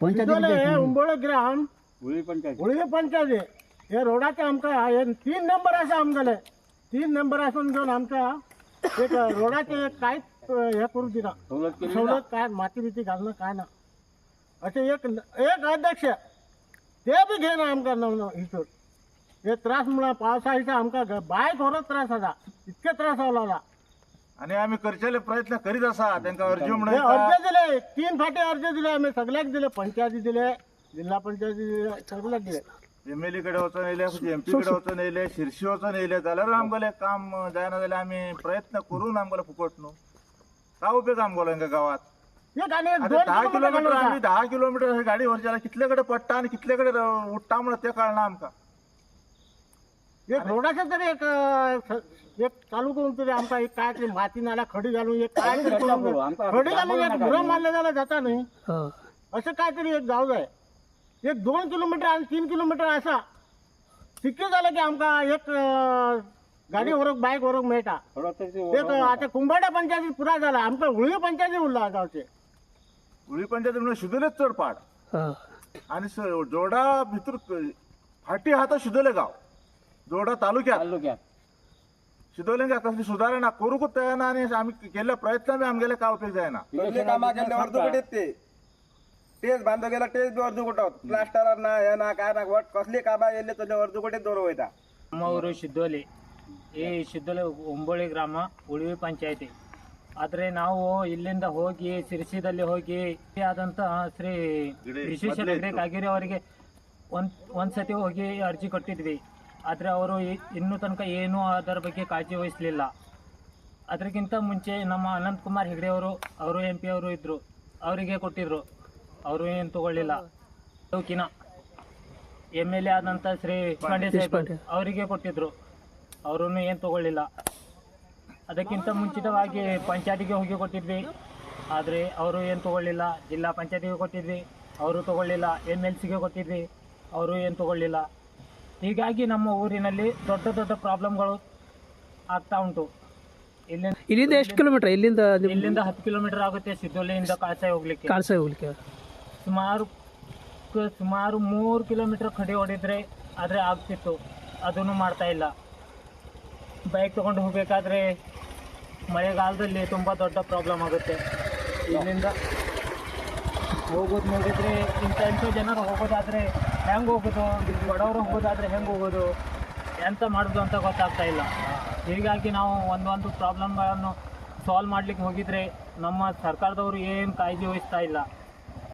हे उंबोळे ग्राम. होळी पंचायत. उळवे पंचायती हे रोडाचे आमकां हे तीन नंबर आसा आमगेले तीन नंबर आसून घेवन आमकां एक रोडाचे कांयच हे करूं दिना सवलत काय माती बिती घालणं काय ना. असे एक एक अध्यक्ष ते बी घेना आमकां नव हितून हे त्रास म्हणून पावसाळीचा आमकां घ- बायक व्हरत त्रास जाता इतके त्रास होला आणि आम्ही करचेले प्रयत्न करीत असा. त्यांना अर्ज हे म्हणून अर्ज दिले. तीन फाटे अर्ज दिले. आम्ही सगळ्याक दिले. पंचायती दिले. जिल्हा पंचायती दिले. सगळ्याक दिले. एम एलकडे वचून येयले एम पी कडे वचून येयले शिरशी वचून येयले जाल्यार आमगेले काम जायना जाल्यार आमी प्रयत्न करून आमगेले फुकट न्हू काय उपयोग आमगेलो हांगा गावात? एक आणि एक आता दोन दहा किलोमीटर आम्ही दहा किलोमीटर ही गाडी व्हरची जाल्यार कितले कडेन पडटा आनी कितले उठटा म्हणून ते कळना आमकां. एक रोडाचं तरी एक अं, स- एक चालू करून तरी आमकां एक काय तरी माती नाल्या खडी घालून एक काय तरी करून खडी घालून एक भुरं मारले जाल्यार जाता न्ही. हा. असं काहीतरी एक जाऊ जाय. एक दोन किलोमीटर आणि तीन किलोमीटर असा. तितके झालं की आमकां एक अं, गाडी व्हरक बायक व्हरक मेळटा. एक आता कुंभाटा पंचायतीत पुरा झाला. आमकां हुळी पंचायती उरला गावचे उळी पंचायत म्हणून शिदोलेच चड पाड हा. आणि स- जोडा भितर फाटी आहा तो शिदोले गाव. जोडा तालुक्यात तालुक्यात शिदोले कसली सुदारणा करूकच तयार आणि आम्ही केल्या प्रयत्न बी आमगेले काय उपयोग जायना कसले कामा केले अर्धुकटीत ते तेच बांधव गेला तेच बी अर्धुकटत प्लास्टर ना हे ना काय ना वट कसले कामा येले तुझे अर्धुकटीत दौर वयता ನಮ್ಮ ಊರು ಶಿದ್ದೋಲಿ ಈ ಶಿದ್ದೋಲಿ ಒಂಬೋಳಿ ಗ್ರಾಮ ಉಳಿವಿ ಪಂಚಾಯತಿ ಆದರೆ ನಾವು ಇಲ್ಲಿಂದ ಹೋಗಿ ಸಿರಿಸಿದಲ್ಲಿ ಹೋಗಿ ಆದಂತ ಶ್ರೀ ವಿಶ್ವೇಶ್ವರ ಹೆಗಡೆ ಕಾಗೇರಿ ಅವರಿಗೆ ಒಂದ್ ಒಂದ್ಸತಿ ಹೋಗಿ ಅರ್ಜಿ ಕೊಟ್ಟಿದ್ವಿ ಆದರೆ ಅವರು ಇನ್ನೂ ತನಕ ಏನೂ ಅದರ ಬಗ್ಗೆ ಕಾಳಜಿ ವಹಿಸಲಿಲ್ಲ. ಅದಕ್ಕಿಂತ ಮುಂಚೆ ನಮ್ಮ ಅನಂತ್ ಕುಮಾರ್ ಹೆಗಡೆ ಅವರು ಅವರು ಎಂ ಪಿ ಅವರು ಇದ್ದರು ಅವರಿಗೆ ಕೊಟ್ಟಿದ್ರು. ಅವರು ಏನು ತಗೊಳ್ಳಿಲ್ಲ. ಟೌಕಿನ ಎಂ ಎಲ್ ಎ ಆದಂಥ ಶ್ರೀ ಪಾಂಡೆ ಸಾಹೇಬ್ ಅವರಿಗೆ ಕೊಟ್ಟಿದ್ರು. ಅವರು ಏನು ತಗೊಳ್ಳಿಲ್ಲ. ಅದಕ್ಕಿಂತ ಮುಂಚಿತವಾಗಿ ಪಂಚಾಯತಿಗೆ ಹೋಗಿ ಕೊಟ್ಟಿದ್ವಿ. ಆದರೆ ಅವರು ಏನು ತಗೊಳ್ಳಿಲ್ಲ. ಜಿಲ್ಲಾ ಪಂಚಾಯತಿಗೆ ಕೊಟ್ಟಿದ್ವಿ. ಅವರು ತಗೊಳ್ಳಿಲ್ಲ. ಎಂ ಎಲ್ ಸಿಗೆ ಕೊಟ್ಟಿದ್ವಿ. ಅವರು ಏನು ತಗೊಳ್ಳಿಲ್ಲ. ಹೀಗಾಗಿ ನಮ್ಮ ಊರಿನಲ್ಲಿ ದೊಡ್ಡ ದೊಡ್ಡ ಪ್ರಾಬ್ಲಮ್ಗಳು ಆಗ್ತಾ ಉಂಟು. ಇಲ್ಲಿಂದ ಇಲ್ಲಿಂದ ಎಷ್ಟು ಕಿಲೋಮೀಟರ್ ಇಲ್ಲಿಂದ ಇಲ್ಲಿಂದ ಹತ್ತು ಕಿಲೋಮೀಟರ್ ಆಗುತ್ತೆ ಸಿದ್ದೋಲೆಯಿಂದ ಕಾಲ್ಸಾಯಿ ಹೋಗ್ಲಿಕ್ಕೆ. ಕಾಲ್ಸಾಯಿ ಹೋಗ್ಲಿಕ್ಕೆ. ಸುಮಾರು ಸುಮಾರು ಮೂರು ಕಿಲೋಮೀಟರ್ ಕಡೆ ಹೊಡಿದ್ರೆ ಆದರೆ ಆಗ್ತಿತ್ತು. ಅದನ್ನು ಮಾಡ್ತಾ ಇಲ್ಲ. ಬೈಕ್ ತೊಗೊಂಡು ಹೋಗಬೇಕಾದ್ರೆ ಮಳೆಗಾಲದಲ್ಲಿ ತುಂಬ ದೊಡ್ಡ ಪ್ರಾಬ್ಲಮ್ ಆಗುತ್ತೆ. ಇಲ್ಲಿಂದ ಹೋಗೋದು ನೋಡಿದರೆ ಇಂಥ ಎಂಟು ಜನರು ಹೋಗೋದಾದರೆ ಹೆಂಗೆ ಹೋಗೋದು? ಬಡವರು ಹೋಗೋದಾದರೆ ಹೆಂಗೆ ಹೋಗೋದು? ಎಂತ ಮಾಡೋದು ಅಂತ ಗೊತ್ತಾಗ್ತಾ ಇಲ್ಲ. ಹೀಗಾಗಿ ನಾವು ಒಂದೊಂದು ಪ್ರಾಬ್ಲಮ್ಗಳನ್ನು ಸಾಲ್ವ್ ಮಾಡಲಿಕ್ಕೆ ಹೋಗಿದ್ರೆ ನಮ್ಮ ಸರ್ಕಾರದವರು ಏನು ಕಾಳಜಿ ವಹಿಸ್ತಾ ಇಲ್ಲ.